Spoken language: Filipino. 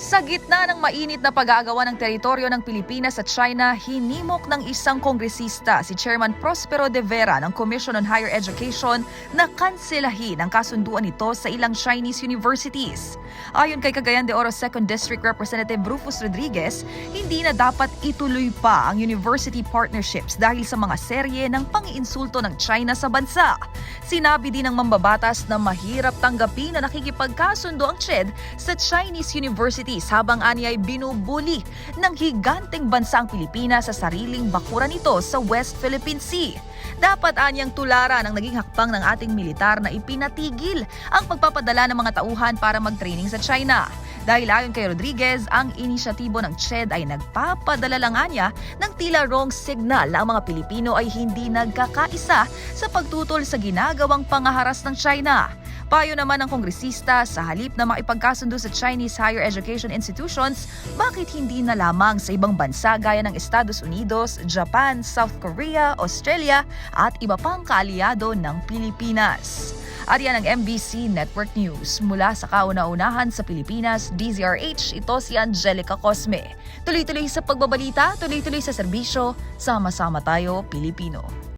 Sa gitna ng mainit na pag-aagawa ng teritoryo ng Pilipinas sa China, hinimok ng isang kongresista si Chairman Prospero de Vera ng Commission on Higher Education na kanselahin ang kasunduan nito sa ilang Chinese universities. Ayon kay Cagayan de Oro 2nd District Representative Rufus Rodriguez, hindi na dapat ituloy pa ang university partnerships dahil sa mga serye ng pangiinsulto ng China sa bansa. Sinabi din ng mambabatas na mahirap tanggapin na nakikipagkasundo ang CHED sa Chinese universities habang ani ay binubuli ng higanteng bansa ang Pilipinas sa sariling bakuran nito sa West Philippine Sea. Dapat anyang tularan ang naging hakbang ng ating militar na ipinatigil ang pagpapadala ng mga tauhan para mag-training sa China. Dahil ayon kay Rodriguez, ang inisyatibo ng CHED ay nagpapadala lang anya ng tila wrong signal na ang mga Pilipino ay hindi nagkakaisa sa pagtutol sa ginagawang pangaharas ng China. Payo naman ng kongresista sa halip na makipagkasundo sa Chinese higher education institutions, bakit hindi na lamang sa ibang bansa gaya ng Estados Unidos, Japan, South Korea, Australia at iba pang kaalyado ng Pilipinas. At yan ang MBC Network News. Mula sa kauna-unahan sa Pilipinas, DZRH, ito si Angelica Cosme. Tuloy-tuloy sa pagbabalita, tuloy-tuloy sa serbisyo, sama-sama tayo, Pilipino.